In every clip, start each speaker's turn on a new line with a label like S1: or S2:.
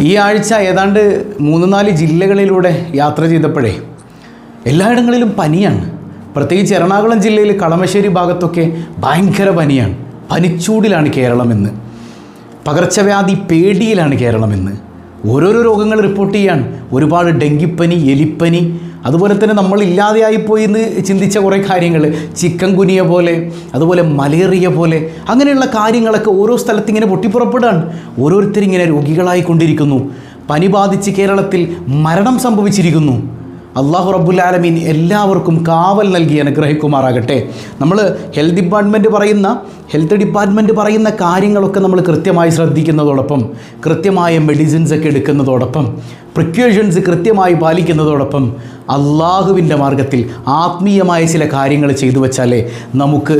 S1: ഈ ആഴ്ച ഏതാണ്ട് മൂന്ന് നാല് ജില്ലകളിലൂടെ യാത്ര ചെയ്തപ്പോഴേ എല്ലായിടങ്ങളിലും പനിയാണ്. പ്രത്യേകിച്ച് എറണാകുളം ജില്ലയിൽ കളമശ്ശേരി ഭാഗത്തൊക്കെ ഭയങ്കര പനിയാണ്. പനിച്ചൂടിലാണ് കേരളം എന്ന് പകർച്ചവ്യാധി പേടിയിലാണ് കേരളം എന്ന് ഓരോരോ രോഗങ്ങൾ റിപ്പോർട്ട് ചെയ്യാൻ ഒരുപാട് ഡെങ്കിപ്പനി എലിപ്പനി അതുപോലെ തന്നെ നമ്മൾ ഇല്ലാതെയായിപ്പോയി എന്ന് ചിന്തിച്ച കുറേ കാര്യങ്ങൾ. ചിക്കൻ കുനിയ പോലെ അതുപോലെ മലേറിയ പോലെ അങ്ങനെയുള്ള കാര്യങ്ങളൊക്കെ ഓരോ സ്ഥലത്ത് ഇങ്ങനെ പൊട്ടിപ്പുറപ്പെടുകയാണ് ഓരോരുത്തരിങ്ങനെ രോഗികളായിക്കൊണ്ടിരിക്കുന്നു. പനി ബാധിച്ച് കേരളത്തിൽ മരണം സംഭവിച്ചിരിക്കുന്നു. അള്ളാഹു റബ്ബുൽ ആലമീൻ എല്ലാവർക്കും കാവൽ നൽകി അനുഗ്രഹിക്കുമാറാകട്ടെ. നമ്മൾ ഹെൽത്ത് ഡിപ്പാർട്ട്മെന്റ് പറയുന്ന ഹെൽത്ത് ഡിപ്പാർട്ട്മെന്റ് പറയുന്ന കാര്യങ്ങളൊക്കെ നമ്മൾ കൃത്യമായി ശ്രദ്ധിക്കുന്നതോടൊപ്പം കൃത്യമായ മെഡിസിൻസ് ഒക്കെ എടുക്കുന്നതോടൊപ്പം പ്രിക്യൂഷൻസ് കൃത്യമായി പാലിക്കുന്നതോടൊപ്പം അള്ളാഹുവിന്റെ മാർഗത്തിൽ ആത്മീയമായ ചില കാര്യങ്ങൾ ചെയ്തു വച്ചാലേ നമുക്ക്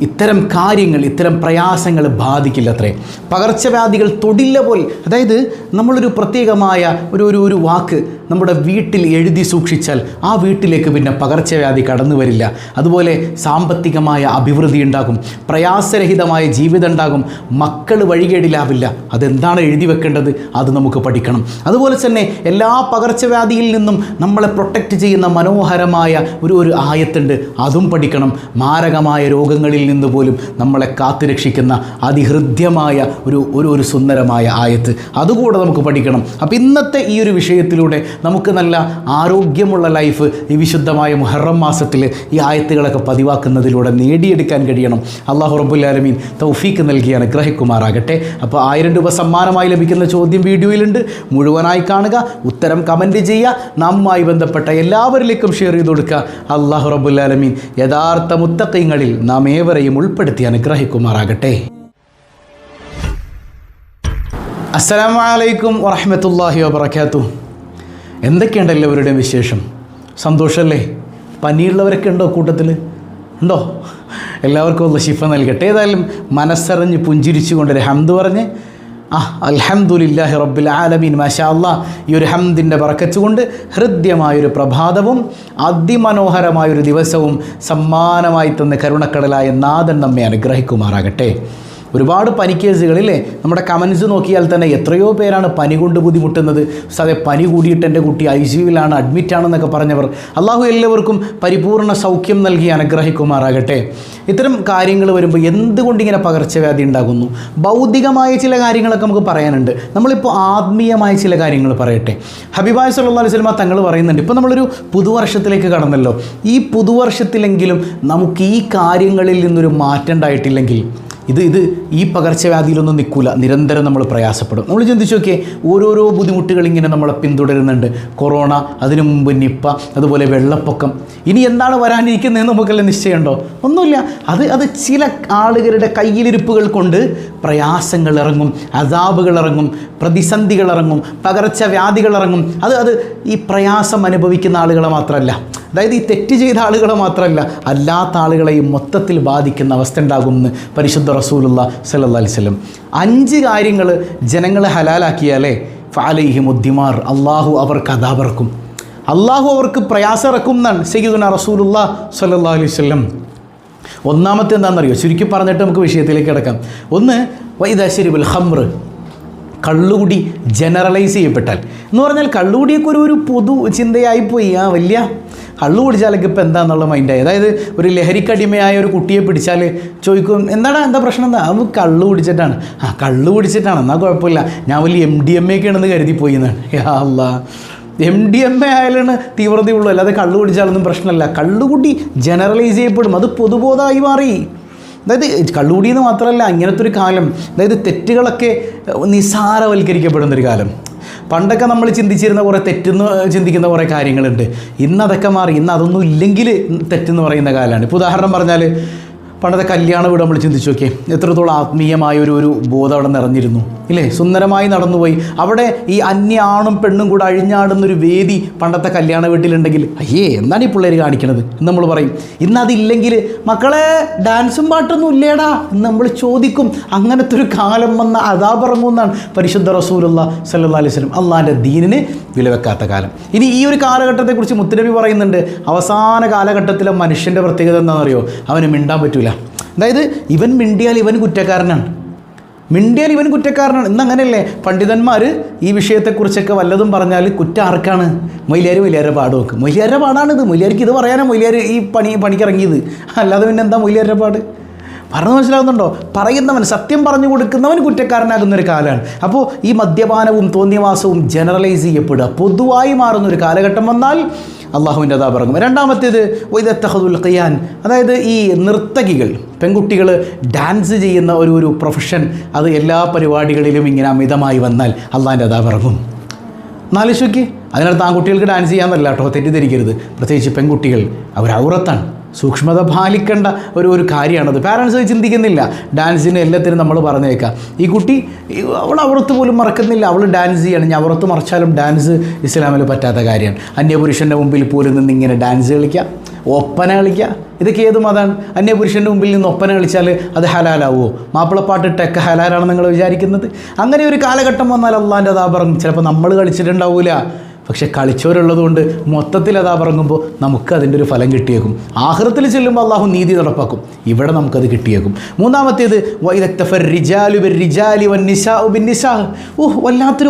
S1: ഇത്തരം കാര്യങ്ങൾ ഇത്തരം പ്രയാസങ്ങൾ ബാധിക്കില്ല അത്രേ പകർച്ചവ്യാധികൾ തൊടില്ല പോൽ അതായത് നമ്മളൊരു പ്രത്യേകമായ ഒരു ഒരു വാക്ക് നമ്മുടെ വീട്ടിൽ എഴുതി സൂക്ഷിച്ചാൽ ആ വീട്ടിലേക്ക് പിന്നെ പകർച്ചവ്യാധി കടന്നു വരില്ല. അതുപോലെ സാമ്പത്തികമായ അഭിവൃദ്ധി ഉണ്ടാകും. പ്രയാസരഹിതമായ ജീവിതം ഉണ്ടാകും. മക്കൾ വഴികേടിലാവില്ല. അതെന്താണ് എഴുതി വെക്കേണ്ടത്? അത് നമുക്ക് പഠിക്കണം. അതുപോലെ തന്നെ എല്ലാ പകർച്ചവ്യാധിയിൽ നിന്നും നമ്മളെ പ്രൊട്ടക്റ്റ് ചെയ്യുന്ന മനോഹരമായ ഒരു ഒരു ആയത്തുണ്ട്. അതും പഠിക്കണം. മാരകമായ രോഗങ്ങളിൽ നിന്ന് പോലും നമ്മളെ കാത്തുരക്ഷിക്കുന്ന അതിഹൃദ്യമായ ഒരു ഒരു സുന്ദരമായ ആയത്ത്. അതുകൂടെ നമുക്ക് പഠിക്കണം. അപ്പോൾ ഇന്നത്തെ ഈ ഒരു വിഷയത്തിലൂടെ നമുക്ക് നല്ല ആരോഗ്യമുള്ള ലൈഫ് ഈ വിശുദ്ധമായ മുഹറം മാസത്തിൽ ഈ ആയത്തുകളൊക്കെ പതിവാക്കുന്നതിലൂടെ നേടിയെടുക്കാൻ കഴിയണം. അള്ളാഹു റബുല്ലാലമീൻ തൗഫീക്ക് നൽകി അനുഗ്രഹിക്കുമാറാകട്ടെ. അപ്പോൾ ആയിരം രൂപ സമ്മാനമായി ലഭിക്കുന്ന ചോദ്യം വീഡിയോയിലുണ്ട്. മുഴുവനായി കാണുക ഉത്തരം കമന്റ് ചെയ്യുക നമ്മുമായി ബന്ധപ്പെട്ട എല്ലാവരിലേക്കും ഷെയർ ചെയ്ത് കൊടുക്കുക. അള്ളാഹു റബുല്ലാലമീൻ യഥാർത്ഥ മുത്തക്കൈങ്ങളിൽ നാം ഏവരെയും ഉൾപ്പെടുത്തി അനുഗ്രഹിക്കുമാറാകട്ടെ. അസ്സലാമു അലൈക്കും വറഹമത്തല്ലാഹി വബർക്കാത്തു എന്തൊക്കെയുണ്ട് എല്ലാവരുടെയും വിശേഷം? സന്തോഷമല്ലേ പനിയുള്ളവരൊക്കെ ഉണ്ടോ കൂട്ടത്തിൽ ഉണ്ടോ? എല്ലാവർക്കും ഉള്ള ശിഫ നൽകട്ടെ. ഏതായാലും മനസ്സറിഞ്ഞ് പുഞ്ചിരിച്ചുകൊണ്ട് ഒരു ഹംദ് പറഞ്ഞ് ആ അൽഹംദുലില്ലാഹി റബ്ബിൽ ആലമീൻ മാഷാ ഈ ഒരു ഹംദിന്റെ പറക്കച്ചുകൊണ്ട് ഹൃദ്യമായൊരു പ്രഭാതവും അതിമനോഹരമായൊരു ദിവസവും സമ്മാനമായി തന്ന കരുണക്കടലായ നാഥൻ നമ്മെ അനുഗ്രഹിക്കുമാറാകട്ടെ. ഒരുപാട് പനി കേസുകളില്ലേ നമ്മുടെ കമൻസ് നോക്കിയാൽ തന്നെ എത്രയോ പേരാണ് പനി കൊണ്ട് ബുദ്ധിമുട്ടുന്നത്. സതേ പനി കൂടിയിട്ട് എന്റെ കുട്ടി ഐ സിയുവിലാണ് അഡ്മിറ്റാണെന്നൊക്കെ പറഞ്ഞവർ അള്ളാഹു എല്ലാവർക്കും പരിപൂർണ സൗഖ്യം നൽകി അനുഗ്രഹിക്കുമാറാകട്ടെ. ഇത്തരം കാര്യങ്ങൾ വരുമ്പോൾ എന്തുകൊണ്ട് ഇങ്ങനെ പകർച്ചവ്യാധി ഉണ്ടാകുന്നു? ഭൗതികമായ ചില കാര്യങ്ങളൊക്കെ നമുക്ക് പറയാനുണ്ട്. നമ്മളിപ്പോൾ ആത്മീയമായ ചില കാര്യങ്ങൾ പറയട്ടെ. ഹബിബായ സല്ലാ അലൈഹി തങ്ങൾ പറയുന്നുണ്ട് ഇപ്പോൾ നമ്മളൊരു പുതുവർഷത്തിലേക്ക് കടന്നല്ലോ. ഈ പുതുവർഷത്തിലെങ്കിലും നമുക്ക് ഈ കാര്യങ്ങളിൽ നിന്നൊരു മാറ്റം ഉണ്ടായിട്ടില്ലെങ്കിൽ ഇത് ഇത് ഈ പകർച്ചവ്യാധിയിലൊന്നും നിൽക്കില്ല നിരന്തരം നമ്മൾ പ്രയാസപ്പെടും. നമ്മൾ ചിന്തിച്ചു നോക്കിയേ ഓരോരോ ബുദ്ധിമുട്ടുകൾ ഇങ്ങനെ നമ്മളെ പിന്തുടരുന്നുണ്ട്. കൊറോണ അതിനു മുമ്പ് നിപ്പ അതുപോലെ വെള്ളപ്പൊക്കം. ഇനി എന്താണ് വരാനിരിക്കുന്നതെന്ന് നമുക്കെല്ലാം നിശ്ചയമുണ്ടോ? ഒന്നുമില്ല. അത് അത് ചില ആളുകളുടെ കയ്യിലിരിപ്പുകൾ കൊണ്ട് പ്രയാസങ്ങൾ ഇറങ്ങും അതാബുകൾ ഇറങ്ങും പ്രതിസന്ധികൾ ഇറങ്ങും പകർച്ചവ്യാധികൾ ഇറങ്ങും. അത് അത് ഈ പ്രയാസം അനുഭവിക്കുന്ന ആളുകളെ മാത്രമല്ല. അതായത് ഈ തെറ്റ് ചെയ്ത ആളുകളെ മാത്രമല്ല അല്ലാത്ത ആളുകളെയും മൊത്തത്തിൽ ബാധിക്കുന്ന അവസ്ഥ ഉണ്ടാകുമെന്ന് പരിശുദ്ധ റസൂലുള്ള അലൈഹി അലിസ്ലം അഞ്ച് കാര്യങ്ങൾ ജനങ്ങളെ ഹലാലാക്കിയാലേ ഫാലൈഹി മുദ്ദിമാർ അള്ളാഹു അവർക്ക് അതാപറക്കും. അള്ളാഹു അവർക്ക് പ്രയാസം ഇറക്കും എന്നാണ് സയ്യിദുന റസൂലുള്ള സല്ലാ അലൈഹി വല്ലം ഒന്നാമത്തെ എന്താണെന്നറിയോ? ചുരുക്കി പറഞ്ഞിട്ട് നമുക്ക് വിഷയത്തിലേക്ക് കിടക്കാം. ഒന്ന് വൈദാശരിബുൽ ഹംറ് കള്ളുകുടി ജനറലൈസ് ചെയ്യപ്പെട്ടാൽ. എന്ന് പറഞ്ഞാൽ കള്ളുകുടിയൊക്കെ ഒരു ഒരു പൊതു ചിന്തയായിപ്പോയി ആ വലിയ കള്ളു കുടിച്ചാലൊക്കെ ഇപ്പോൾ എന്താണെന്നുള്ള മൈൻഡായി അതായത് ഒരു ലഹരിക്കടിമയായ ഒരു കുട്ടിയെ പിടിച്ചാൽ ചോദിക്കും എന്താടാ എന്താ പ്രശ്നം? എന്താ അത് കള്ളു കുടിച്ചിട്ടാണ്. ആ കള്ളു കുടിച്ചിട്ടാണ്. എന്നാൽ കുഴപ്പമില്ല. ഞാൻ വലിയ എം ഡി എം എ ഒക്കെയാണെന്ന് കരുതി പോയി എന്നാണ്. അല്ലാ എം ഡി എം എ ആയാലാണ് തീവ്രതയുള്ളൂ അല്ലാതെ കള്ളു കുടിച്ചാലൊന്നും പ്രശ്നമല്ല. കള്ളുകുടി ജനറലൈസ് ചെയ്യപ്പെടും. അത് പൊതുബോധമായി മാറി. അതായത് കള്ളുകൂടിയെന്ന് മാത്രമല്ല അങ്ങനത്തെ ഒരു കാലം അതായത് തെറ്റുകളൊക്കെ നിസ്സാരവൽക്കരിക്കപ്പെടുന്നൊരു കാലം. പണ്ടൊക്കെ നമ്മൾ ചിന്തിച്ചിരുന്ന കുറേ തെറ്റെന്ന് ചിന്തിക്കുന്ന കുറേ കാര്യങ്ങളുണ്ട്. ഇന്ന് അതൊക്കെ മാറി. ഇന്ന് അതൊന്നും ഇല്ലെങ്കിൽ തെറ്റെന്ന് പറയുന്ന കാലമാണ്. ഇപ്പോൾ ഉദാഹരണം പറഞ്ഞാൽ പണ്ടത്തെ കല്യാണ വീട് നമ്മൾ ചിന്തിച്ചു നോക്കിയേ എത്രത്തോളം ആത്മീയമായ ഒരു ഒരു ബോധം അവിടെ നിറഞ്ഞിരുന്നു. ഇല്ലേ? സുന്ദരമായി നടന്നുപോയി. അവിടെ ഈ അന്യ ആണും പെണ്ണും കൂടെ അഴിഞ്ഞാടുന്നൊരു വേദി പണ്ടത്തെ കല്യാണ വീട്ടിലുണ്ടെങ്കിൽ അയ്യേ എന്താണ് ഈ പിള്ളേർ കാണിക്കണത്? എന്ന് നമ്മൾ പറയും ഇന്ന് അതില്ലെങ്കിൽ മക്കളെ ഡാൻസും പാട്ടൊന്നും ഇല്ലേടാ. എന്ന് നമ്മൾ ചോദിക്കും അങ്ങനത്തെ ഒരു കാലം വന്ന അതാ പറഞ്ഞാണ് പരിശുദ്ധ റസൂലുള്ള സല്ലാ അലൈഹി സ്വലം അള്ളാന്റെ ദീനിന് വിലവെക്കാത്ത കാലം. ഇനി ഈ ഒരു കാലഘട്ടത്തെക്കുറിച്ച് മുത്തരബി പറയുന്നുണ്ട് അവസാന കാലഘട്ടത്തിലെ മനുഷ്യന്റെ പ്രത്യേകത എന്താണെന്നറിയോ? അവന് മിണ്ടാൻ പറ്റൂല. അതായത് ഇവൻ മിണ്ടിയാൽ ഇവൻ കുറ്റക്കാരനാണ്. മിണ്ടിയാൽ ഇവൻ കുറ്റക്കാരനാണ്. ഇന്ന് അങ്ങനെയല്ലേ പണ്ഡിതന്മാർ ഈ വിഷയത്തെക്കുറിച്ചൊക്കെ വല്ലതും പറഞ്ഞാൽ കുറ്റം ആർക്കാണ്? മൊയ്ലിയാർ മൊയ്ലിയാരുടെ പാട് വെക്കും മൊയ്ലിയാരുടെ ഇത് മൊയ്ലിയാർക്ക് ഇത് പറയാനാണ് മൊയ്ലിയാർ ഈ പണി പണിക്കിറങ്ങിയത്. അല്ലാതെ പിന്നെ എന്താ മൊയ്ലിയാരുടെ പാട്? പറഞ്ഞു മനസ്സിലാകുന്നുണ്ടോ പറയുന്നവൻ സത്യം പറഞ്ഞു കൊടുക്കുന്നവൻ കുറ്റക്കാരനാകുന്ന ഒരു കാലമാണ്. അപ്പോൾ ഈ മദ്യപാനവും തോന്നിയവാസവും ജനറലൈസ് ചെയ്യപ്പെടുക. പൊതുവായി മാറുന്ന ഒരു കാലഘട്ടം വന്നാൽ അള്ളാഹുവിന്റെ അതാ പറങ്ങും രണ്ടാമത്തേത് വൈദത്തഹദുൽ ഖിയാൻ. അതായത് ഈ നർത്തകികൾ പെൺകുട്ടികൾ ഡാൻസ് ചെയ്യുന്ന ഒരു ഒരു പ്രൊഫഷൻ അത് എല്ലാ പരിപാടികളിലും ഇങ്ങനെ അമിതമായി വന്നാൽ അള്ളാഹിന്റെ അതാ പറങ്ങും അതിനർത്ഥം അതിനകത്ത് ആൺകുട്ടികൾക്ക് ഡാൻസ് ചെയ്യാമെന്നല്ല കേട്ടോ തെറ്റിദ്ധരിക്കരുത്. പ്രത്യേകിച്ച് പെൺകുട്ടികൾ അവർ ഔറത്താണ് സൂക്ഷ്മത പാലിക്കേണ്ട ഒരു ഒരു കാര്യമാണത്. പാരൻസ് ചിന്തിക്കുന്നില്ല. ഡാൻസിന് എല്ലാത്തിനും നമ്മൾ പറഞ്ഞേക്കാം. ഈ കുട്ടി അവൾ അവറത്ത് പോലും മറക്കുന്നില്ല. അവൾ ഡാൻസ് ചെയ്യണം. ഞാൻ അവറത്ത് മറച്ചാലും ഡാൻസ് ഇസ്ലാമിൽ പറ്റാത്ത കാര്യമാണ്. അന്യപുരുഷന്റെ മുമ്പിൽ പോലും നിന്ന് ഇങ്ങനെ ഡാൻസ് കളിക്കുക ഒപ്പന കളിക്കുക ഇതൊക്കെ ഏത് മതമാണ് അന്യപുരുഷന്റെ മുമ്പിൽ നിന്ന് ഒപ്പന കളിച്ചാൽ അത് ഹലാലാവുമോ മാപ്പിളപ്പാട്ട് ടെക്ക് ഹലാലാണെന്ന് നിങ്ങൾ വിചാരിക്കുന്നത്? അങ്ങനെ ഒരു കാലഘട്ടം വന്നാൽ അള്ളാന്റെ അതാ പറഞ്ഞു ചിലപ്പോൾ നമ്മൾ കളിച്ചിട്ടുണ്ടാവില്ല പക്ഷെ കളിച്ചവരുള്ളത് കൊണ്ട് മൊത്തത്തിൽ അതാ പറങ്ങുമ്പോൾ നമുക്ക് അതിന്റെ ഒരു ഫലം കിട്ടിയേക്കും. ആഹൃത്തിൽ ചെല്ലുമ്പോൾ അള്ളാഹു നീതി നടപ്പാക്കും. ഇവിടെ നമുക്കത് കിട്ടിയേക്കും. മൂന്നാമത്തേത് വൈദക്തഫർ റിജാലു ബിർ റിജാലി വൻ നിസാ ബിൻ നിസാ. ഓഹ് വല്ലാത്തൊരു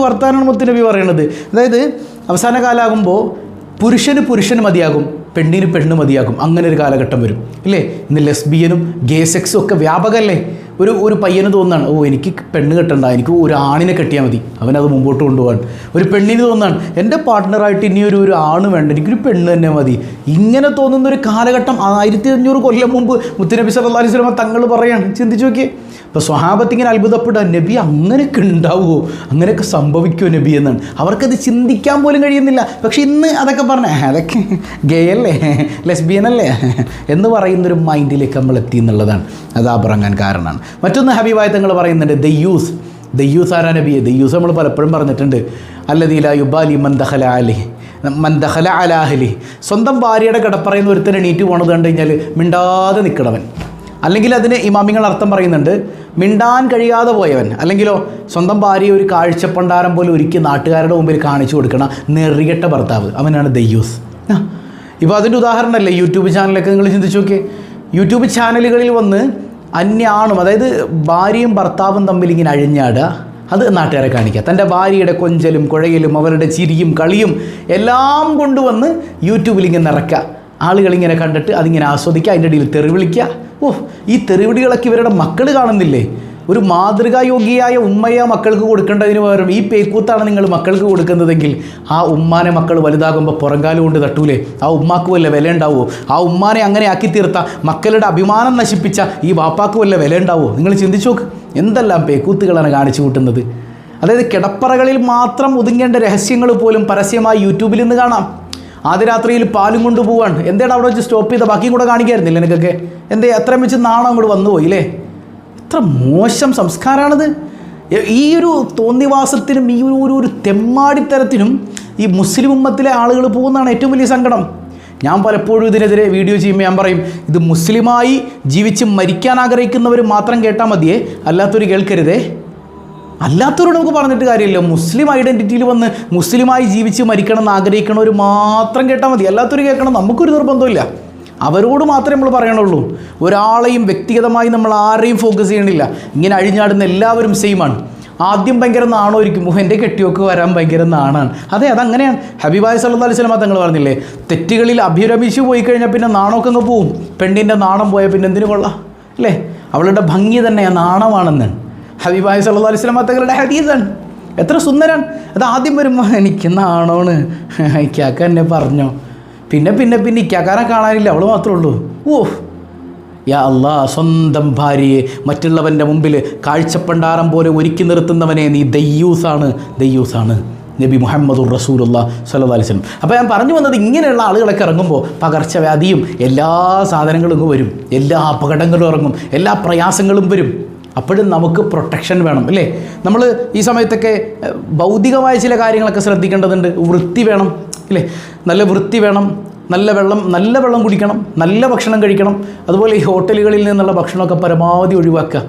S1: പറയണത് അതായത് അവസാന കാലമാകുമ്പോൾ പുരുഷന് പുരുഷന് മതിയാകും പെണ്ണിന് പെണ്ണ് മതിയാകും. അങ്ങനെ ഒരു കാലഘട്ടം വരും. ഇല്ലേ? ഇന്ന് ലെസ്ബിയനും ഗേ സെക്സും ഒക്കെ വ്യാപകമല്ലേ? ഒരു ഒരു പയ്യന് തോന്നാണ് ഓ എനിക്ക് പെണ്ണ് കെട്ടണ്ട എനിക്ക് ഒരു ആണിനെ കെട്ടിയാൽ മതി അവനത് മുമ്പോട്ട് കൊണ്ടുപോകാൻ. ഒരു പെണ്ണിന് തോന്നാണ് എന്റെ പാർട്ട്ണറായിട്ട് ഇനി ഒരു ഒരു ആണ് വേണ്ട എനിക്കൊരു പെണ്ണ് തന്നെ മതി. ഇങ്ങനെ തോന്നുന്ന ഒരു കാലഘട്ടം ആയിരത്തി അഞ്ഞൂറ് കൊല്ലം മുമ്പ് മുത്തുനബി സല്ലാ അലൈഹി വസല്ലം തങ്ങൾ പറയാണ് ചിന്തിച്ചു നോക്കിയേ. ഇപ്പോൾ സ്വഹാബത്ത് ഇങ്ങനെ അത്ഭുതപ്പെടുക നബി അങ്ങനെയൊക്കെ ഉണ്ടാവുമോ അങ്ങനെയൊക്കെ സംഭവിക്കുമോ നബി? എന്നാണ്. അവർക്കത് ചിന്തിക്കാൻ പോലും കഴിയുന്നില്ല. പക്ഷെ ഇന്ന് അതൊക്കെ പറഞ്ഞ അതൊക്കെ ഗേ അല്ലേ? ലെസ്ബിയൻ അല്ലേ? എന്ന് പറയുന്നൊരു മൈൻഡിലേക്ക് നമ്മൾ എത്തി എന്നുള്ളതാണ്. അത് അബറങ്ങാൻ കാരണമാണ്. മറ്റൊന്ന് ഹബീബായ തങ്ങൾ പറയുന്നുണ്ട് ദയ്യൂസ് ദയ്യൂസ് ആരാ നബിയെ? യൂസ് നമ്മൾ പലപ്പോഴും പറഞ്ഞിട്ടുണ്ട്. അല്ലതീല യുബാലി മന്ദഹല അലി മന്ദഹല അലാഹലി സ്വന്തം ഭാര്യയുടെ കിടപ്പറയുന്ന ഒരുത്തൻ എണീറ്റ് പോണത് കണ്ടു കഴിഞ്ഞാൽ മിണ്ടാതെ നിൽക്കണവൻ അല്ലെങ്കിൽ അതിന് ഇമാമിങ്ങൾ അർത്ഥം പറയുന്നുണ്ട് മിണ്ടാൻ കഴിയാതെ പോയവൻ. അല്ലെങ്കിലോ സ്വന്തം ഭാര്യയെ ഒരു കാഴ്ചപ്പണ്ടാരം പോലെ ഒരുക്കി നാട്ടുകാരുടെ മുമ്പിൽ കാണിച്ചു കൊടുക്കണ നെറികെട്ട ഭർത്താവ്. അവനാണ് ദയ്യൂസ് ഇപ്പോൾ അതിന്റെ ഉദാഹരണമല്ലേ? യൂട്യൂബ് ചാനലൊക്കെ നിങ്ങൾ ചിന്തിച്ചു നോക്കിയേ. യൂട്യൂബ് ചാനലുകളിൽ വന്ന് അന്യാണും അതായത് ഭാര്യയും ഭർത്താവും തമ്മിൽ ഇങ്ങനെ അഴിഞ്ഞാടുക അത് നാട്ടുകാരെ കാണിക്കുക. തന്റെ ഭാര്യയുടെ കൊഞ്ചലും കുഴയിലും അവരുടെ ചിരിയും കളിയും എല്ലാം കൊണ്ടുവന്ന് യൂട്യൂബിൽ ഇങ്ങനെ നിറക്കുക ആളുകളിങ്ങനെ കണ്ടിട്ട് അതിങ്ങനെ ആസ്വദിക്കുക അതിന്റെ ഇടയിൽ തെറി വിളിക്കുക. ഓ ഈ തെറിവിടികളൊക്കെ ഇവരുടെ മക്കൾ കാണുന്നില്ലേ? ഒരു മാതൃകായോഗ്യയായ ഉമ്മയെ മക്കൾക്ക് കൊടുക്കേണ്ടതിന് പകരം ഈ പേക്കൂത്താണ് നിങ്ങൾ മക്കൾക്ക് കൊടുക്കുന്നതെങ്കിൽ ആ ഉമ്മാനെ മക്കൾ വലുതാകുമ്പോൾ പുറങ്കാലം കൊണ്ട് തട്ടൂലേ? ആ ഉമ്മാക്ക് വല്ല വില ഉണ്ടാവുമോ ആ ഉമ്മാനെ അങ്ങനെ ആക്കി തീർത്ത മക്കളുടെ അഭിമാനം നശിപ്പിച്ച ഈ വാപ്പാക്ക് വല്ല വില ഉണ്ടാവുമോ നിങ്ങൾ ചിന്തിച്ചു നോക്ക്. എന്തെല്ലാം പേക്കൂത്തുകളാണ് കാണിച്ചു കൂട്ടുന്നത്? അതായത് കിടപ്പറകളിൽ മാത്രം ഒതുങ്ങേണ്ട രഹസ്യങ്ങൾ പോലും പരസ്യമായി യൂട്യൂബിൽ നിന്ന് കാണാം. ആദ്യ രാത്രിയിൽ പാലും പോവാണ് എന്തേടാ അവിടെ വെച്ച് സ്റ്റോപ്പ് ചെയ്ത? ബാക്കിയും കൂടെ കാണിക്കായിരുന്നില്ല എനിക്കൊക്കെ എന്തേ അത്രയും വെച്ച് നാണം അങ്ങോട്ട് വന്നു പോയില്ലേ എത്ര മോശം സംസ്കാരമാണത് ഈ ഒരു തോന്നിവാസത്തിനും ഈ ഒരു ഒരു ഒരു തെമ്മാടിത്തരത്തിനും ഈ മുസ്ലിം ഉമ്മത്തിലെ ആളുകൾ പോകുന്നതാണ് ഏറ്റവും വലിയ സങ്കടം. ഞാൻ പലപ്പോഴും ഇതിനെതിരെ വീഡിയോ ചെയ്യുമ്പോൾ ഞാൻ പറയും ഇത് മുസ്ലിമായി ജീവിച്ച് മരിക്കാൻ ആഗ്രഹിക്കുന്നവർ മാത്രം കേട്ടാൽ മതിയേ അല്ലാത്തവർ കേൾക്കരുതേ. അല്ലാത്തവരോട് നമുക്ക് പറഞ്ഞിട്ട് കാര്യമില്ല. മുസ്ലിം ഐഡന്റിറ്റിയിൽ വന്ന് മുസ്ലിമായി ജീവിച്ച് മരിക്കണം എന്ന് ആഗ്രഹിക്കണവർ മാത്രം കേട്ടാൽ മതി. അല്ലാത്തവർ കേൾക്കണം നമുക്കൊരു നിർബന്ധമില്ല അവരോട് മാത്രമേ നമ്മൾ പറയണുള്ളൂ. ഒരാളെയും വ്യക്തിഗതമായി നമ്മൾ ആരെയും ഫോക്കസ് ചെയ്യണില്ല. ഇങ്ങനെ അഴിഞ്ഞാടുന്ന എല്ലാവരും സെയിമാണ് ആദ്യം ഭയങ്കര നാണമായിരിക്കും. ഓ എന്റെ കെട്ടിയൊക്കെ വരാൻ ഭയങ്കര നാണാണ്. അതെ അതങ്ങനെയാണ്. ഹബീബായ് സല്ലാ അലൈഹി സ്വലമ തങ്ങൾ പറഞ്ഞില്ലേ തെറ്റുകളിൽ അഭിരമിച്ച് പോയി കഴിഞ്ഞാൽ പിന്നെ നാണമൊക്കെ അങ്ങ് പോവും. പെണ്ണിന്റെ നാണം പോയാൽ പിന്നെ എന്തിനു കൊള്ളാം? അല്ലേ? അവളുടെ ഭംഗി തന്നെ നാണമാണെന്ന്. ഹബീബായ് സല്ലാ അലൈഹി സ്വലമ തങ്ങളുടെ ഹദീസാണ് എത്ര സുന്ദരാണ്. അത് ആദ്യം വരുമ്പോൾ എനിക്ക് നാണമാണ്. ഇക്കാക്ക എന്നെ പറഞ്ഞോ. പിന്നെ പിന്നെ പിന്നെ ഇക്കാക്കാരെ കാണാനില്ല. അവൾ മാത്രമേ ഉള്ളൂ. ഓ. യാ അല്ലാ സ്വന്തം ഭാര്യയെ മറ്റുള്ളവന്റെ മുമ്പിൽ കാഴ്ചപ്പണ്ടാരം പോലെ ഒരുക്കി നിർത്തുന്നവനെ നീ ദയ്യൂസാണ്. ദയ്യൂസാണ്. നബി മുഹമ്മദുർ റസൂലുള്ള വസല്ലം. അപ്പോൾ ഞാൻ പറഞ്ഞു വന്നത് ഇങ്ങനെയുള്ള ആളുകളൊക്കെ ഇറങ്ങുമ്പോൾ പകർച്ചവ്യാധിയും എല്ലാ സാധനങ്ങളും വരും. എല്ലാ അപകടങ്ങളും ഇറങ്ങും. എല്ലാ പ്രയാസങ്ങളും വരും. അപ്പോഴും നമുക്ക് പ്രൊട്ടക്ഷൻ വേണം അല്ലേ? നമ്മൾ ഈ സമയത്തൊക്കെ ഭൗതികമായ ചില കാര്യങ്ങളൊക്കെ ശ്രദ്ധിക്കേണ്ടതുണ്ട്. വൃത്തി വേണം. അല്ലേ? നല്ല വൃത്തി വേണം നല്ല വെള്ളം നല്ല വെള്ളം കുടിക്കണം നല്ല ഭക്ഷണം കഴിക്കണം. അതുപോലെ ഈ ഹോട്ടലുകളിൽ നിന്നുള്ള ഭക്ഷണമൊക്കെ പരമാവധി ഒഴിവാക്കുക.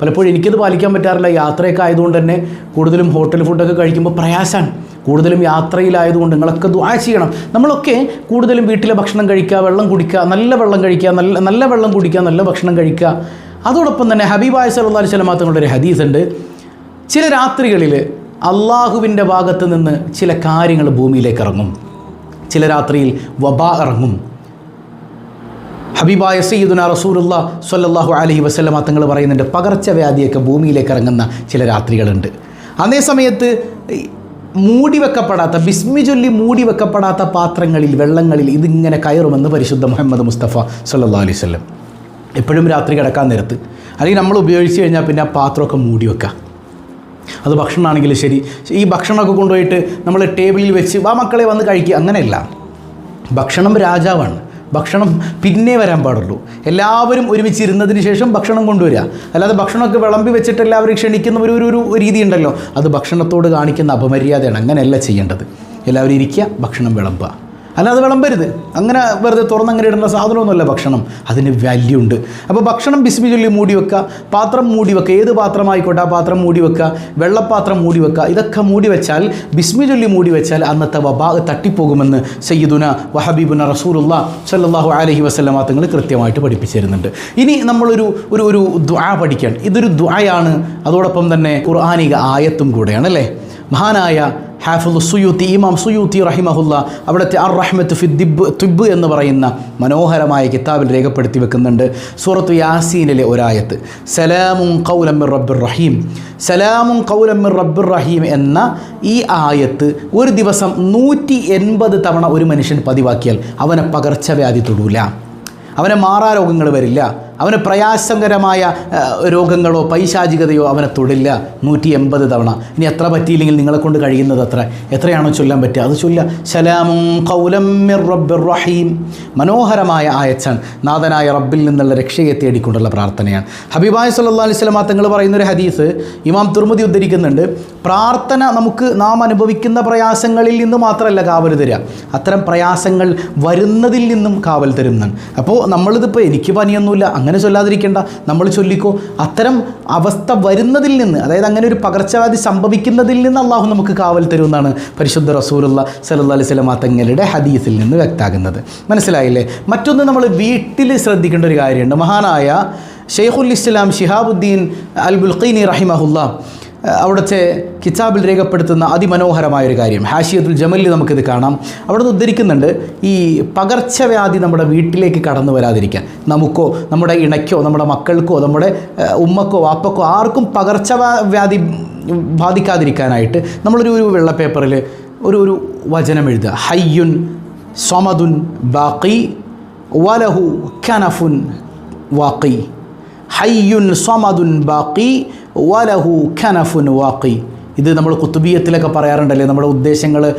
S1: പലപ്പോഴും എനിക്കത് പാലിക്കാൻ പറ്റാറില്ല. യാത്രയൊക്കെ ആയതുകൊണ്ട് തന്നെ കൂടുതലും ഹോട്ടൽ ഫുഡൊക്കെ കഴിക്കുമ്പോൾ പ്രയാസമാണ്. കൂടുതലും യാത്രയിലായതുകൊണ്ട് നിങ്ങളൊക്കെ ദ്വാ ചെയ്യണം. നമ്മളൊക്കെ കൂടുതലും വീട്ടിലെ ഭക്ഷണം കഴിക്കുക വെള്ളം കുടിക്കുക നല്ല വെള്ളം കഴിക്കുക നല്ല നല്ല വെള്ളം കുടിക്കുക നല്ല ഭക്ഷണം കഴിക്കുക. അതോടൊപ്പം തന്നെ ഹബീബായ അലൈഹി വസല്ലം തങ്ങളുടെ ഒരു ഹദീസ് ഉണ്ട് ചില രാത്രികളിൽ അള്ളാഹുവിന്റെ ഭാഗത്ത് നിന്ന് ചില കാര്യങ്ങൾ ഭൂമിയിലേക്ക് ഇറങ്ങും. ചില രാത്രിയിൽ വബ ഇറങ്ങും. ഹബീബായ സയ്യിദുന റസൂലുള്ള സല്ലാഹു അലഹി വസ്ലമ തങ്ങൾ പറയുന്നുണ്ട് പകർച്ചവ്യാധിയൊക്കെ ഭൂമിയിലേക്ക് ഇറങ്ങുന്ന ചില രാത്രികളുണ്ട്. അതേ സമയത്ത് മൂടി വെക്കപ്പെടാത്ത ബിസ്മി ചൊല്ലി മൂടി വെക്കപ്പെടാത്ത പാത്രങ്ങളിൽ വെള്ളങ്ങളിൽ ഇതിങ്ങനെ കയറുമെന്ന് പരിശുദ്ധ മുഹമ്മദ് മുസ്തഫ സല്ലാ അലൈഹി വസല്ലം. എപ്പോഴും രാത്രി കിടക്കാൻ നേരത്ത്. അല്ലെങ്കിൽ നമ്മൾ ഉപയോഗിച്ച് കഴിഞ്ഞാൽ പിന്നെ ആ പാത്രമൊക്കെ മൂടി വെക്കുക. അത് ഭക്ഷണമാണെങ്കിലും ശരി. ഈ ഭക്ഷണമൊക്കെ കൊണ്ടുപോയിട്ട് നമ്മൾ ടേബിളിൽ വെച്ച് വാ മക്കളെ വന്ന് കഴിക്കുക അങ്ങനെയല്ല. ഭക്ഷണം രാജാവാണ്. ഭക്ഷണം പിന്നെ വരാൻ പാടുള്ളൂ. എല്ലാവരും ഒരുമിച്ച് ഇരുന്നതിന് ശേഷം ഭക്ഷണം കൊണ്ടുവരിക. അല്ലാതെ ഭക്ഷണമൊക്കെ വിളമ്പി വെച്ചിട്ട് എല്ലാവരും ക്ഷണിക്കുന്ന ഒരു ഒരു രീതി ഉണ്ടല്ലോ. അത് ഭക്ഷണത്തോട് കാണിക്കുന്ന അപമര്യാദയാണ്. അങ്ങനെയല്ല ചെയ്യേണ്ടത്. എല്ലാവരും ഇരിക്കുക ഭക്ഷണം വിളമ്പുക. അല്ലാതെ വിളമ്പരുത്. അങ്ങനെ വെറുതെ തുറന്നങ്ങനെ ഇടേണ്ട സാധനമൊന്നുമല്ല ഭക്ഷണം. അതിന് വാല്യൂ ഉണ്ട്. അപ്പോൾ ഭക്ഷണം ബിസ്മി ചൊല്ലി മൂടി വെക്കുക പാത്രം മൂടി വെക്കുക ഏത് പാത്രമായിക്കോട്ടെ ആ പാത്രം മൂടി വെക്കുക വെള്ളപ്പാത്രം മൂടി വെക്കുക ഇതൊക്കെ മൂടി വെച്ചാൽ ബിസ്മി ചൊല്ലി മൂടി വെച്ചാൽ അന്നത്തെ വബാ തട്ടിപ്പോകുമെന്ന് സയ്യിദുന വഹബീബുന റസൂലുള്ള സല്ലാഹു അലഹി വസല്ലമ തങ്ങൾ കൃത്യമായിട്ട് പഠിപ്പിച്ചു തരുന്നുണ്ട് ഇനി നമ്മളൊരു ഒരു ഒരു ദ്വാ പഠിക്കാൻ. ഇതൊരു ദ്വായാണ് അതോടൊപ്പം തന്നെ ഖുർആാനിക ആയത്തും കൂടെയാണ് അല്ലേ മഹാനായ ഹാഫുൽ സുയൂത്തി ഇമാം സുയൂത്തി റഹിമഹുല്ല അവിടുത്തെ അർ റഹ്മത്ത് ഫി ദിബ് തുബ് എന്ന് പറയുന്ന മനോഹരമായ കിതാബിൽ രേഖപ്പെടുത്തി വെക്കുന്നുണ്ട്. സൂറത്ത് യാസീനിലെ ഒരായത്ത്. സലാമുൻ കൗലമിർ റബ്ബിർ റഹീം. സലാമുൻ കൗലമിർ റബ്ബിർ റഹീം എന്ന ഈ ആയത്ത് ഒരു ദിവസം നൂറ്റി എൺപത് തവണ ഒരു മനുഷ്യൻ പതിവാക്കിയാൽ അവനെ പകർച്ചവ്യാധി തൊടൂല. അവനെ മാറാരോഗങ്ങൾ വരില്ല. അവന് പ്രയാസകരമായ രോഗങ്ങളോ പൈശാചികതയോ അവനെ തൊടില്ല. നൂറ്റി എൺപത് തവണ. ഇനി എത്ര പറ്റിയില്ലെങ്കിൽ നിങ്ങളെ കൊണ്ട് കഴിയുന്നത് അത്ര? എത്രയാണോ ചൊല്ലാൻ പറ്റുക? അത് ചൊല്ല. സലാമും കൗലം റഹീം. മനോഹരമായ ആയച്ചാൻ നാഥനായ റബ്ബിൽ നിന്നുള്ള രക്ഷയെ തേടിക്കൊണ്ടുള്ള പ്രാർത്ഥനയാണ്. ഹബീബായ് സല്ലാ അലൈഹി സ്വലമ തങ്ങൾ പറയുന്ന ഒരു ഹദീസ് ഇമാം തുർമുദി ഉദ്ധരിക്കുന്നുണ്ട്. പ്രാർത്ഥന നമുക്ക് നാം അനുഭവിക്കുന്ന പ്രയാസങ്ങളിൽ നിന്ന് മാത്രമല്ല കാവൽ തരിക. അത്തരം പ്രയാസങ്ങൾ വരുന്നതിൽ നിന്നും കാവൽ തരുന്നതാണ്. അപ്പോൾ നമ്മളിതിപ്പോൾ എനിക്ക് പനിയൊന്നുമില്ല അങ്ങനെ ചൊല്ലാതിരിക്കേണ്ട. നമ്മൾ ചൊല്ലിക്കോ. അത്തരം അവസ്ഥ വരുന്നതിൽ നിന്ന് അതായത് അങ്ങനെ ഒരു പകർച്ചവ്യാധി സംഭവിക്കുന്നതിൽ നിന്ന് അള്ളാഹു നമുക്ക് കാവൽ തരുമെന്നാണ് പരിശുദ്ധ റസൂലുള്ള അലൈഹി വസല്ലം തങ്ങളുടെ ഹദീസിൽ നിന്ന് വ്യക്തമാകുന്നത്. മനസ്സിലായില്ലേ? മറ്റൊന്ന് നമ്മൾ വീട്ടിൽ ശ്രദ്ധിക്കേണ്ട ഒരു കാര്യമുണ്ട്. മഹാനായ ഷെയ്ഖുൽ ഇസ്ലാം ഷിഹാബുദ്ദീൻ അൽ ബുൽഖീനി റഹിമഹുല്ല അവിടുത്തെ കിതാബിൽ രേഖപ്പെടുത്തുന്ന അതിമനോഹരമായൊരു കാര്യം. ഹാഷിയത്തുൽ ജമലിൽ നമുക്കിത് കാണാം. അവിടെ നിന്ന് ഉദ്ധരിക്കുന്നുണ്ട് ഈ പകർച്ചവ്യാധി നമ്മുടെ വീട്ടിലേക്ക് കടന്നു വരാതിരിക്കാൻ. നമുക്കോ നമ്മുടെ ഇണയ്ക്കോ നമ്മുടെ മക്കൾക്കോ നമ്മുടെ ഉമ്മക്കോ വാപ്പക്കോ ആർക്കും പകർച്ചവ്യാധി ബാധിക്കാതിരിക്കാനായിട്ട് നമ്മളൊരു ഒരു വെള്ള പേപ്പറിൽ ഒരു ഒരു വചനം എഴുതുക. ഹയ്യുൻ സൊമദുൻ ബാക്കി വലഹു കനഫുൻ വാക്കി ഹയ്യുൻ സൊമദുൻ ബാക്കി വലഹു ഖനഫുൻ വാക്കി ഇത് നമ്മൾ കുത്തുബീയത്തിലൊക്കെ പറയാറുണ്ടല്ലേ നമ്മുടെ ഉദ്ദേശങ്ങൾ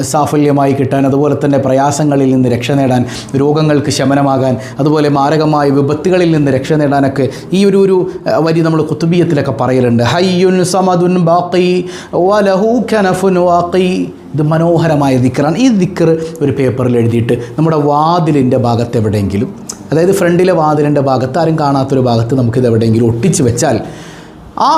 S1: സാഫല്യമായി കിട്ടാൻ അതുപോലെ തന്നെ പ്രയാസങ്ങളിൽ നിന്ന് രക്ഷ നേടാൻ രോഗങ്ങൾക്ക് ശമനമാകാൻ അതുപോലെ മാരകമായ വിപത്തുകളിൽ നിന്ന് രക്ഷ നേടാനൊക്കെ ഈ ഒരു ഒരു വരി നമ്മൾ കുത്തുബീയത്തിലൊക്കെ പറയലുണ്ട്. ഹയ്യുൻ സമദുൻ ബാക്കി വലഹു ഖനഫുൻ വാക്കി ഇത് മനോഹരമായ ദിക്കറാണ്. ഈ ദിക്കർ ഒരു പേപ്പറിൽ എഴുതിയിട്ട് നമ്മുടെ വാതിലിന്റെ ഭാഗത്ത് എവിടെയെങ്കിലും അതായത് ഫ്രണ്ടിലെ വാതിലിന്റെ ഭാഗത്ത് ആരും കാണാത്തൊരു ഭാഗത്ത് നമുക്കിത് എവിടെയെങ്കിലും ഒട്ടിച്ച് വെച്ചാൽ ആ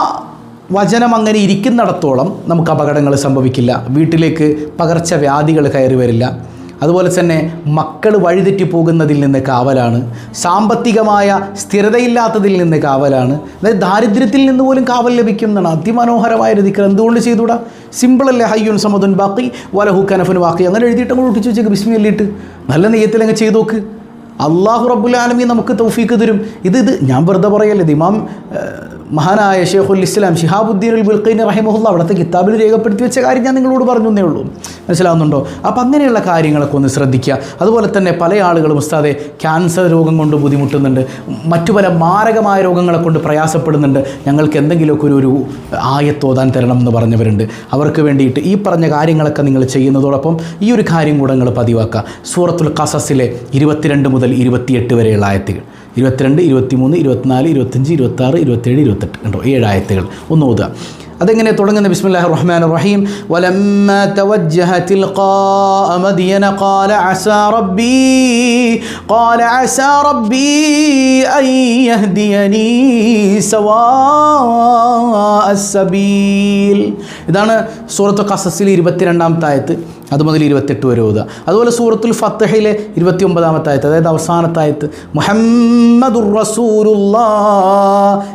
S1: വചനം അങ്ങനെ ഇരിക്കുന്നിടത്തോളം നമുക്ക് അപകടങ്ങൾ സംഭവിക്കില്ല. വീട്ടിലേക്ക് പകർച്ചവ്യാധികൾ കയറി വരില്ല. അതുപോലെ തന്നെ മക്കൾ വഴിതെറ്റി പോകുന്നതിൽ നിന്ന് കാവലാണ്. സാമ്പത്തികമായ സ്ഥിരതയില്ലാത്തതിൽ നിന്ന് കാവലാണ്. അതായത് ദാരിദ്ര്യത്തിൽ നിന്ന് പോലും കാവൽ ലഭിക്കുന്നതാണ്. അതിമനോഹരമായ ഒരു ദിക്കർ എന്തുകൊണ്ട് ചെയ്തുകൂടാ സിമ്പിളല്ലേ ഹയ്യുൻ സമതുൻ ബാക്കി വലഹു കനഫുൻ ബാക്കി അങ്ങനെ എഴുതിയിട്ട് അങ്ങോട്ട് ഒട്ടിച്ച് വെച്ചേക്ക്. ബിസ്മി അല്ലിയിട്ട് നല്ല നെയ്യത്തിൽ അങ്ങ് ചെയ്തു നോക്ക്. അള്ളാഹു റബ്ബുൽ ആലമീ നമുക്ക് തൗഫീക്ക് തരും. ഇത് ഇത് ഞാൻ വെറുതെ പറയല്ലേ ഇമാം മഹാനായ ഷെയ്ഖുൽ ഇസ്ലാം ഷിഹാബുദ്ദീൻ ഉൽ ബുൽഖൈൻ റഹിമഹുല്ല അവിടുത്തെ കിതാബിൽ രേഖപ്പെടുത്തി വെച്ച കാര്യം ഞാൻ നിങ്ങളോട് പറഞ്ഞു എന്നേ ഉള്ളൂ. മനസ്സിലാവുന്നുണ്ടോ? അപ്പം അങ്ങനെയുള്ള കാര്യങ്ങളൊക്കെ ഒന്ന് ശ്രദ്ധിക്കുക. അതുപോലെ തന്നെ പല ആളുകളും ഉസ്താദെ ക്യാൻസർ രോഗം കൊണ്ട് ബുദ്ധിമുട്ടുന്നുണ്ട്. മറ്റു പല മാരകമായ രോഗങ്ങളെ കൊണ്ട് പ്രയാസപ്പെടുന്നുണ്ട്. ഞങ്ങൾക്ക് എന്തെങ്കിലുമൊക്കെ ഒരു ഒരു ആയത്തോതാൻ തരണം എന്ന് പറഞ്ഞവരുണ്ട്. അവർക്ക് വേണ്ടിയിട്ട് ഈ പറഞ്ഞ കാര്യങ്ങളൊക്കെ നിങ്ങൾ ചെയ്യുന്നതോടൊപ്പം ഈ ഒരു കാര്യം കൂടെ നിങ്ങൾ പതിവാക്കുക. സൂറത്തുൽ കസസിലെ ഇരുപത്തിരണ്ട് മുതൽ ഇരുപത്തിയെട്ട് വരെയുള്ള ആയത്തുകൾ. ഇരുപത്തിരണ്ട് ഇരുപത്തിമൂന്ന് ഇരുപത്തിനാല് ഇരുപത്തഞ്ച് ഇരുപത്താറ് ഇരുപത്തേഴ് ഇരുപത്തെട്ട് കണ്ടോ? ഏഴ് ആയത്തുകൾ. ഒന്ന് ഓതുക. അതെങ്ങനെ തുടങ്ങുന്ന? ബിസ്മില്ലാഹി റഹ്മാൻ റഹീം. വലമ്മ തവജ്ജഹ തിൽഖാ മദിയന ഖാല അസാ റബ്ബി ഖാല അസാ റബ്ബി അൻ യഹ്ദിയനി സവാഅ സബീൽ. ഇതാണ് സൂറത്ത് ഖസസിൽ ഇരുപത്തിരണ്ടാമത്തെ ആയത്ത്. അത് മുതൽ ഇരുപത്തെട്ട് വരെ ഓതുക. അതുപോലെ സൂറത്തുൽ ഫത്തഹയിലെ ഇരുപത്തി ഒമ്പതാമത്തായത്ത് അതായത് അവസാനത്തായത്ത് മുഹമ്മദുർ റസൂലുല്ലാ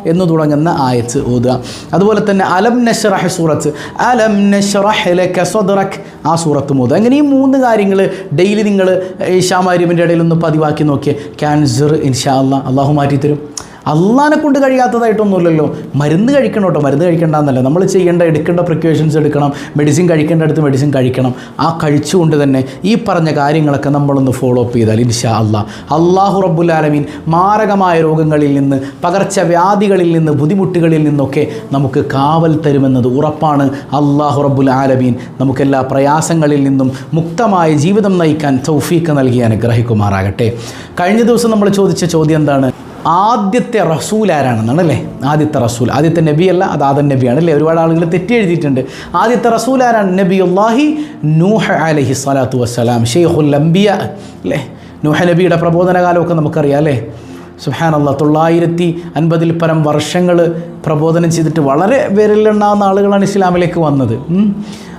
S1: എന്ന് തുടങ്ങുന്ന ആയത്ത് ഓതുക. അതുപോലെ തന്നെ അലം നഷറഹ് സൂറത്ത് അലം നഷറഹ് സദ്റക് ആ സൂറത്തും ഓതുക. അങ്ങനെ ഈ മൂന്ന് കാര്യങ്ങൾ ഡെയിലി നിങ്ങൾ ഇഷാമാരിമിന്റെ ഇടയിൽ ഒന്ന് പതിവാക്കി നോക്കിയേ. ക്യാൻസർ ഇൻഷാ അല്ലാ അള്ളാഹു മാറ്റിത്തരും. അള്ളാനെ കൊണ്ട് കഴിയാത്തതായിട്ടൊന്നുമില്ലല്ലോ. മരുന്ന് കഴിക്കണം കേട്ടോ. മരുന്ന് കഴിക്കേണ്ടെന്നല്ല നമ്മൾ ചെയ്യേണ്ട എടുക്കേണ്ട പ്രിക്കോഷൻസ് എടുക്കണം. മെഡിസിൻ കഴിക്കേണ്ട അടുത്ത് മെഡിസിൻ കഴിക്കണം. ആ കഴിച്ചുകൊണ്ട് തന്നെ ഈ പറഞ്ഞ കാര്യങ്ങളൊക്കെ നമ്മളൊന്ന് ഫോളോ അപ്പ് ചെയ്താൽ ഇൻഷാ അള്ളാഹ് അള്ളാഹു റബ്ബുലാലമീൻ മാരകമായ രോഗങ്ങളിൽ നിന്ന് പകർച്ചവ്യാധികളിൽ നിന്ന് ബുദ്ധിമുട്ടുകളിൽ നിന്നൊക്കെ നമുക്ക് കാവൽ തരുമെന്നത് ഉറപ്പാണ്. അള്ളാഹു റബ്ബുൽ ആലമീൻ നമുക്കെല്ലാ പ്രയാസങ്ങളിൽ നിന്നും മുക്തമായ ജീവിതം നയിക്കാൻ തൗഫീക്ക് നൽകി അനുഗ്രഹിക്കുമാറാകട്ടെ. കഴിഞ്ഞ ദിവസം നമ്മൾ ചോദിച്ച ചോദ്യം എന്താണ്? ആദ്യത്തെ റസൂൽ ആരാണെന്നാണ് അല്ലേ? ആദ്യത്തെ റസൂൽ. ആദ്യത്തെ നബി നബിയല്ല അത് ആദൻ നബിയാണ് അല്ലേ? ഒരുപാട് ആളുകൾ തെറ്റി എഴുതിയിട്ടുണ്ട്. ആദ്യത്തെ റസൂൽ ആരാണ്? നബി അള്ളാഹി നൂഹ അലഹി സ്വലാത്തു വസ്സലാം ഷെയ്ഖുൽ അംബിയ അല്ലേ? നൂഹ നബിയുടെ പ്രബോധന കാലമൊക്കെ നമുക്കറിയാം അല്ലേ? സുഹാനല്ല തൊള്ളായിരത്തി അൻപതിൽ പരം വർഷങ്ങൾ പ്രബോധനം ചെയ്തിട്ട് വളരെ വിരലെണ്ണാവുന്ന ആളുകളാണ് ഇസ്ലാമിലേക്ക് വന്നത്.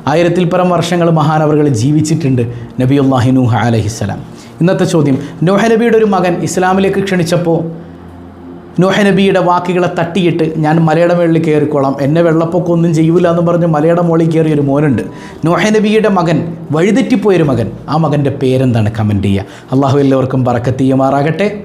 S1: ആയിരത്തിൽ പരം വർഷങ്ങൾ മഹാനവറുകൾ ജീവിച്ചിട്ടുണ്ട് നബി നബിയുല്ലാഹി നൂഹ അലഹിസ്സലാം ഇന്നത്തെ ചോദ്യം നൂഹ നബിയുടെ ഒരു മകൻ ഇസ്ലാമിലേക്ക് ക്ഷണിച്ചപ്പോൾ നൂഹ നബിയുടെ വാക്കുകളെ തട്ടിയിട്ട് ഞാൻ മലയുടെ മുകളിൽ കയറിക്കോളാം. എന്നെ വെള്ളപ്പൊക്കമൊന്നും ചെയ്യൂല എന്ന് പറഞ്ഞ് മലയുടെ മുകളിൽ കയറിയ ഒരു മോനുണ്ട്. നോഹനബിയുടെ മകൻ വഴിതെറ്റിപ്പോയൊരു മകൻ. ആ മകന്റെ പേരെന്താണ്? കമന്റ് ചെയ്യുക. അള്ളാഹു എല്ലാവർക്കും പറക്കത്തീയമാറാകട്ടെ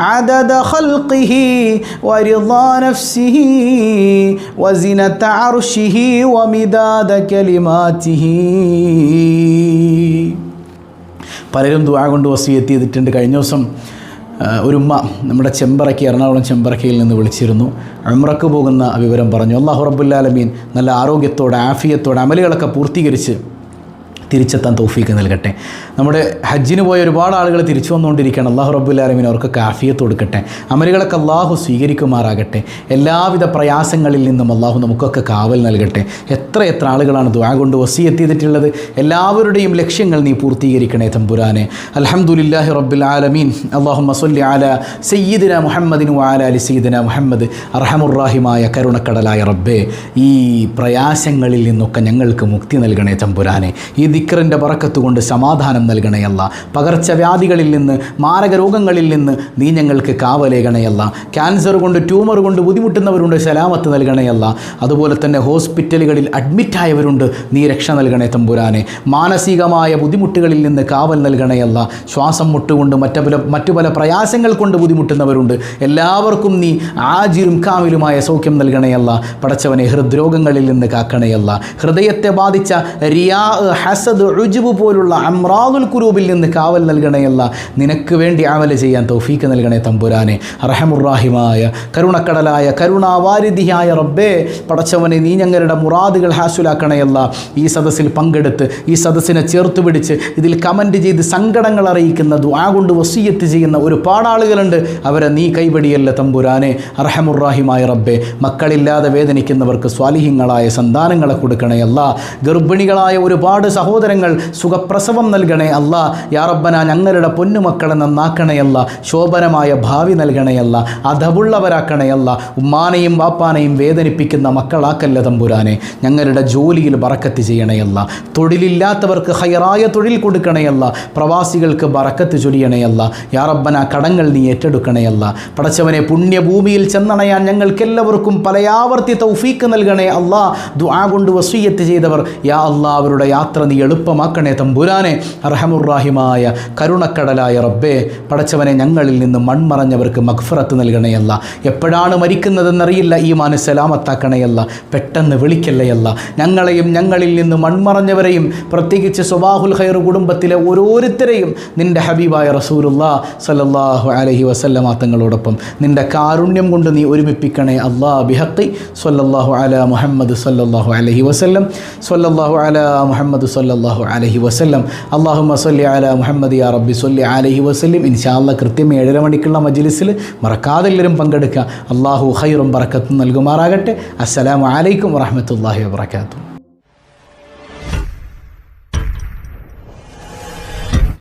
S1: عدد خلقه ورضا نفسه وزنة عرشه ومداد كلماته പലരും ദുആ കൊണ്ട് വസീയത്ത് ചെയ്തിട്ടുണ്ട് കഴിഞ്ഞ ദിവസം ആ, ഒരു ഉമ്മ നമ്മുടെ ചെമ്പറയ്ക്ക് എറണാകുളം ചെമ്പറക്കയിൽ നിന്ന് വിളിച്ചിരുന്നു ഉംറക്ക് പോകുന്ന വിവരം പറഞ്ഞു അള്ളാഹു റബ്ബുല്ലാലമീൻ നല്ല ആരോഗ്യത്തോടെ ആഫിയത്തോടെ അമലുകളൊക്കെ പൂർത്തീകരിച്ച് തിരിച്ചെത്താൻ തൗഫീക്ക് നൽകട്ടെ നമ്മുടെ ഹജ്ജിന് പോയ ഒരുപാട് ആളുകൾ തിരിച്ചു വന്നുകൊണ്ടിരിക്കുകയാണ്. അള്ളാഹു റബ്ബുല്ലാലമീൻ അവർക്ക് കാഫിയത്ത് കൊടുക്കട്ടെ. അമലുകളൊക്കെ അള്ളാഹു സ്വീകരിക്കുമാറാകട്ടെ. എല്ലാവിധ പ്രയാസങ്ങളിൽ നിന്നും അള്ളാഹു നമുക്കൊക്കെ കാവൽ നൽകട്ടെ. എത്ര എത്ര ആളുകളാണ് ദ്വാ കൊണ്ട് വസീയത്ത് ചെയ്തിട്ടുള്ളത് എല്ലാവരുടെയും ലക്ഷ്യങ്ങൾ നീ പൂർത്തീകരിക്കണേ തമ്പുരാനെ. അലഹമുല്ലാഹി റബ്ബുൽ ആലമീൻ. അള്ളാഹു മസൊല്ലി ആല സയ്യിദിന മുഹമ്മദിനു ആല അലി സയ്യിദിന മുഹമ്മദ്. അർഹമുറാഹിമായ കരുണക്കടലായ റബ്ബേ ഈ പ്രയാസങ്ങളിൽ നിന്നൊക്കെ ഞങ്ങൾക്ക് മുക്തി നൽകണേ തമ്പുരാനെ. ഈ ദിക്കറിന്റെ പറക്കത്തുകൊണ്ട് സമാധാനം നൽകണയല്ല. പകർച്ചവ്യാധികളിൽ നിന്ന് മാരക രോഗങ്ങളിൽ നിന്ന് നീ ഞങ്ങൾക്ക് കാവലേകണയല്ല. ക്യാൻസർ കൊണ്ട് ട്യൂമർ കൊണ്ട് ബുദ്ധിമുട്ടുന്നവരുണ്ട് സലാമത്ത് നൽകണയല്ല. അതുപോലെ തന്നെ ഹോസ്പിറ്റലുകളിൽ അഡ്മിറ്റായവരുണ്ട് നീ രക്ഷ നൽകണേ തമ്പുരാനെ. മാനസികമായ ബുദ്ധിമുട്ടുകളിൽ നിന്ന് കാവൽ നൽകണയല്ല. ശ്വാസം മുട്ടുകൊണ്ട് മറ്റു പല മറ്റു പല പ്രയാസങ്ങൾ കൊണ്ട് ബുദ്ധിമുട്ടുന്നവരുണ്ട്. എല്ലാവർക്കും നീ ആജിലും കാമിലുമായ സൗഖ്യം നൽകണയല്ല. പടച്ചവനെ ഹൃദ്രോഗങ്ങളിൽ നിന്ന് കാക്കണയല്ല. ഹൃദയത്തെ ബാധിച്ച റിയാ ഹസദ് റുജുബ് പോലുള്ള അമ്രാദുൽ കുരൂബിൽ നിന്ന് കാവൽ നൽകണയല്ല. നിനക്ക് വേണ്ടി അമല ചെയ്യാൻ തൗഫീക്ക് നൽകണേ തമ്പുരാനെ. റഹമുറാഹിമായ കരുണക്കടലായ കരുണാവാരിധിയായ റബ്ബേ പടച്ചവനെ നീ ഞങ്ങളുടെ മുറാദുകൾ ഹാസുലാക്കണയല്ല. ഈ സദസ്സിൽ പങ്കെടുത്ത് ഈ സദസ്സിനെ ചേർത്ത് പിടിച്ച് ഇതിൽ കമന്റ് ചെയ്ത് സങ്കടങ്ങൾ അറിയിക്കുന്ന ദുആ കൊണ്ട് വസീയത്ത് ചെയ്യുന്ന ഒരുപാട് ആളുകളുണ്ട് അവരെ നീ കൈവടിയല്ല തമ്പുരാനെ. അറഹമുറാഹിമായ റബ്ബെ മക്കളില്ലാതെ വേദനിക്കുന്നവർക്ക് സ്വാലിഹ്യങ്ങളായ സന്താനങ്ങളെ കൊടുക്കണേ അല്ല ഗർഭിണികളായ ഒരുപാട് സഹോദരങ്ങൾ സുഖപ്രസവം നൽകണേ അല്ല. യാറബ്ബന ഞങ്ങളുടെ പൊന്നുമക്കളെ നന്നാക്കണയല്ല ശോഭനമായ ഭാവി നൽകണയല്ല അധവുള്ളവരാക്കണയല്ല ഉമ്മാനെയും വാപ്പാനെയും വേദനിപ്പിക്കുന്ന മക്കളാക്കല്ല തമ്പുരാനെ. ഞങ്ങളുടെ ജോലിയിൽ ബറക്കത്ത് ചെയ്യണയല്ല തൊഴിലില്ലാത്തവർക്ക് ഹയറായ തൊഴിൽ കൊടുക്കണയല്ല പ്രവാസികൾക്ക് ബറക്കത്ത് ചൊരിയണയല്ല യാ റബ്ബന കടങ്ങൾ നീ ഏറ്റെടുക്കണയല്ല പടച്ചവനെ പുണ്യഭൂമിയിൽ ചെന്നണയാൻ ഞങ്ങൾക്കെല്ലാവർക്കും പലയാവർത്തി തൗഫീക്ക് നൽകണേ അല്ലാ. ദുആ കൊണ്ട് വസീയത്ത് ചെയ്തവർ യാ അല്ലാ അവരുടെ യാത്ര നീ എളുപ്പമാക്കണേ തമ്പുരാനെ. അർഹമുറാഹിമായ കരുണക്കടലായ റബ്ബേ പടച്ചവനെ ഞങ്ങളിൽ നിന്ന് മൺമറഞ്ഞവർക്ക് മഗ്ഫറത്ത് നൽകണയല്ല. എപ്പോഴാണ് മരിക്കുന്നതെന്നറിയില്ല ഈ മാനസലാമത്താക്കണയല്ല പെട്ടെന്ന് വിളിക്കല്ലയല്ല. ഞങ്ങളെയും ഞങ്ങളിൽ നിന്ന് മൺമറഞ്ഞവരെയും പ്രത്യേകിച്ച് സുബാഹുൽ ഖൈർ കുടുംബത്തിലെ ഓരോരുത്തരെയും നിന്റെ ഹബീബായ റസൂലുല്ലാ സല്ലല്ലാഹു അലഹി വസല്ലമ തങ്ങളോടൊപ്പം നിന്റെ കാരുണ്യം കൊണ്ട് നീ ഒരുമിപ്പിക്കണേ അള്ളാ ബിഹക്കി സല്ലല്ലാഹു അല മുഹമ്മദ് സല്ലല്ലാഹു അലഹി വസല്ലം. സല്ലല്ലാഹു അല മുഹമ്മദ് സല്ലല്ലാഹു അലഹി വസല്ലം. അള്ളാഹുമ്മ സല്ലി അല മുഹമ്മദ് യാ റബ്ബി സല്ലി അലഹി വസല്ലം. ഇൻഷാല്ല കൃത്യം ഏഴര മണിക്കുള്ള മജ്ലിസിൽ മറക്കാതെ എല്ലാവരും പങ്കെടുക്കുക. അള്ളാഹു ഹൈറും ബറക്കത്തും നൽകുമാറാകട്ടെ. അസ്സലാമു അലൈക്കും വറഹ്മത്തുള്ളാഹി വബറകാതുഹു.